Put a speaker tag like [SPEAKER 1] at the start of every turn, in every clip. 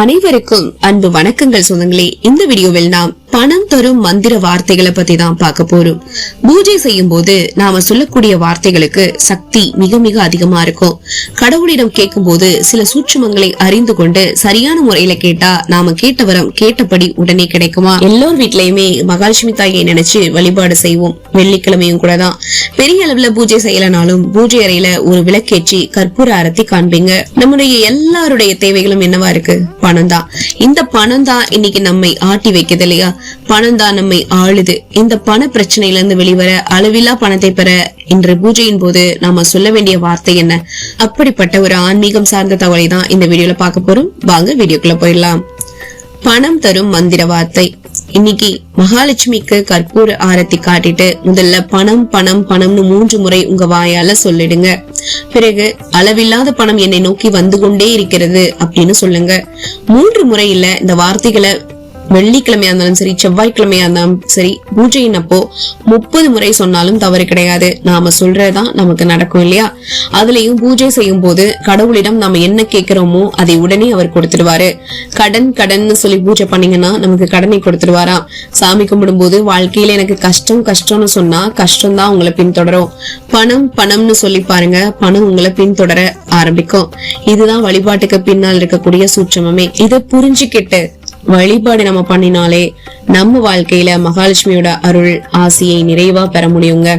[SPEAKER 1] அனைவருக்கும் அன்பு வணக்கங்கள் சொந்தங்களே. இந்த வீடியோவில் நாம் பணம் தரும் மந்திர வார்த்தைகளை பத்தி தான் பார்க்க போறோம். பூஜை செய்யும் போது நாம சொல்லக்கூடிய வார்த்தைகளுக்கு சக்தி மிக மிக அதிகமா இருக்கும். கடவுளிடம் கேட்கும் போது சில சூட்சுமங்களை அறிந்து கொண்டு சரியான முறையில கேட்டா நாம கேட்ட வரம் கேட்டபடி உடனே கிடைக்குமா? எல்லோர் வீட்லயுமே மகாலட்சுமி தாயை நினைச்சு வழிபாடு செய்வோம். வெள்ளிக்கிழமையும் கூட தான். பெரிய அளவுல பூஜை செய்யலனாலும் பூஜை அறையில ஒரு விளக்கேற்றி கற்பூர அரத்தி காண்பீங்க. நம்முடைய எல்லாருடைய தேவைகளும் என்னவா இருக்கு? பணம் தான். இந்த பணம் தான் இன்னைக்கு நம்மை ஆட்டி வைக்குது இல்லையா? பணம் தான் நம்மை ஆளுது. இந்த பண பிரச்சனையில இருந்து வெளிவர அளவில்லா பணத்தை பெற இன்று பூஜையின் போது நாம சொல்ல வேண்டிய வார்த்தை என்ன? அப்படிப்பட்ட ஒரு ஆன்மீகம் சார்ந்த தகவலை தான் இந்த வீடியோல பார்க்க போறோம். வாங்க வீடியோக்குள்ள போயிடலாம். பணம் தரும் மந்திர வார்த்தை. இன்னைக்கு மகாலட்சுமிக்கு கற்பூர ஆரத்தி காட்டிட்டு முதல்ல பணம் பணம் பணம்னு மூன்று முறை உங்க வாயால சொல்லிடுங்க. பிறகு அளவில்லாத பணம் என்னை நோக்கி வந்து கொண்டே இருக்கிறது அப்படின்னு சொல்லுங்க. மூன்று முறையில இந்த வார்த்தைகளை வெள்ளிக்கிழமையா இருந்தாலும் சரி செவ்வாய்க்கிழமையா இருந்தாலும் சரி பூஜையின் அப்போ முப்பது முறை சொன்னாலும் தவறு கிடையாது. நாம சொல்றதுதான் நமக்கு நடக்கும் இல்லையா? அதுலயும் பூஜை செய்யும் போது கடவுளிடம் நாம என்ன கேட்கிறோமோ அதை உடனே அவர் கொடுத்துடுவாரு. கடன் கடன் சொல்லி பூஜை பண்ணீங்கன்னா நமக்கு கடனை கொடுத்துடுவாராம் சாமி கும்பிடும் போது வாழ்க்கையில எனக்கு கஷ்டம் கஷ்டம்னு சொன்னா கஷ்டம் தான் உங்களை பின்தொடரும். பணம் பணம்னு சொல்லி பாருங்க பணம் உங்களை பின்தொடர ஆரம்பிக்கும். இதுதான் வழிபாட்டுக்கு பின்னால் இருக்கக்கூடிய சூட்சமமே. இதை புரிஞ்சுக்கிட்டு வழிபாடு நம்ம பண்ணினாலே நம்ம வாழ்க்கையில மகாலட்சுமியோட அருள் ஆசையை நிறைவா பெற முடியுங்க.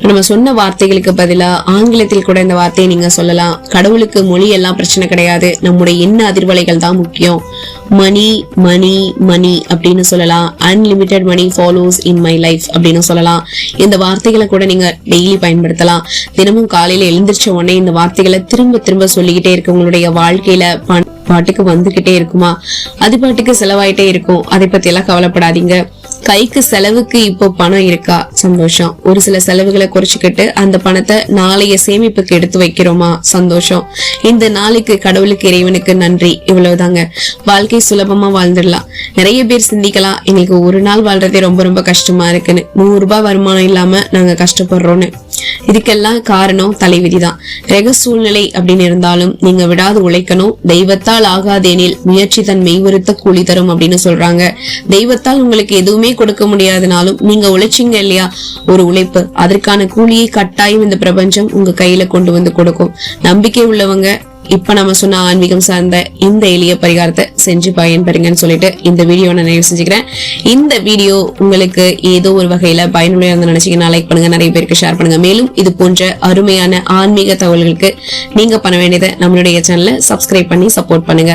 [SPEAKER 1] நம்ம சொன்ன வார்த்தைகளுக்கு பதிலா ஆங்கிலத்தில் கூட இந்த வார்த்தையை நீங்க சொல்லலாம். கடவுளுக்கு மொழி எல்லாம் பிரச்சனை கிடையாது. நம்முடைய எண்ண அதிர்வலைகள் தான் முக்கியம். மணி மணி மணி அப்படின்னு சொல்லலாம். Unlimited money follows in my life அப்படின்னு சொல்லலாம். இந்த வார்த்தைகளை கூட நீங்க டெய்லி பயன்படுத்தலாம். தினமும் காலையில எழுந்திரிச்ச உடனே இந்த வார்த்தைகளை திரும்ப திரும்ப சொல்லிக்கிட்டே இருக்கு உங்களுடைய வாழ்க்கையில பண பாட்டுக்கு வந்துகிட்டே இருக்குமா? அது பாட்டுக்கு செலவாயிட்டே இருக்கும். அதை பத்தி எல்லாம் கவலைப்படாதீங்க. கைக்கு செலவுக்கு இப்போ பணம் இருக்கா? சந்தோஷம். ஒரு சில செலவுகளை குறைச்சுக்கிட்டு அந்த பணத்தை நாளைய சேமிப்புக்கு எடுத்து வைக்கிறோமா? சந்தோஷம். இந்த நாளைக்கு கடவுளுக்கு இறைவனுக்கு நன்றி. இவ்வளவுதாங்க. வாழ்க்கை சுலபமா வாழ்ந்துடலாம். நிறைய பேர் சிந்திக்கலாம். எங்களுக்கு ஒரு நாள் வாழ்றதே ரொம்ப ரொம்ப கஷ்டமா இருக்குன்னு. நூறு ரூபாய் வருமானம் இல்லாம நாங்க கஷ்டப்படுறோம்னு இதுக்கெல்லாம் காரணம் தலைவிதி தான் கிரக சூழ்நிலை அப்படின்னு இருந்தாலும் நீங்க விடாது உழைக்கணும். தெய்வத்தால் ஆகாதேனில் முயற்சி தன் மெய்வருத்த கூலி தரும் அப்படின்னு சொல்றாங்க. தெய்வத்தால் உங்களுக்கு எதுவுமே கொடுக்க முடியாதுனாலும் நீங்க உழைச்சிங்க இல்லையா? ஒரு உழைப்பு. அதற்கான கூலியை கட்டாயம் இந்த பிரபஞ்சம் உங்க கையில கொண்டு வந்து கொடுக்கும். நம்பிக்கை உள்ளவங்க இப்ப நம்ம சொன்ன ஆன்மீகம் சார்ந்த இந்த எளிய பரிகாரத்தை செஞ்சு பயன்பெறுங்கன்னு சொல்லிட்டு இந்த வீடியோ நான் நிறைவு செஞ்சுக்கிறேன். இந்த வீடியோ உங்களுக்கு ஏதோ ஒரு வகையில பயனுள்ள இருந்து நினைச்சீங்கன்னா லைக் பண்ணுங்க. நிறைய பேருக்கு ஷேர் பண்ணுங்க. மேலும் இது போன்ற அருமையான ஆன்மீக தகவல்களுக்கு நீங்க பண்ண வேண்டியதை நம்மளுடைய சேனலை சப்ஸ்கிரைப் பண்ணி சப்போர்ட் பண்ணுங்க.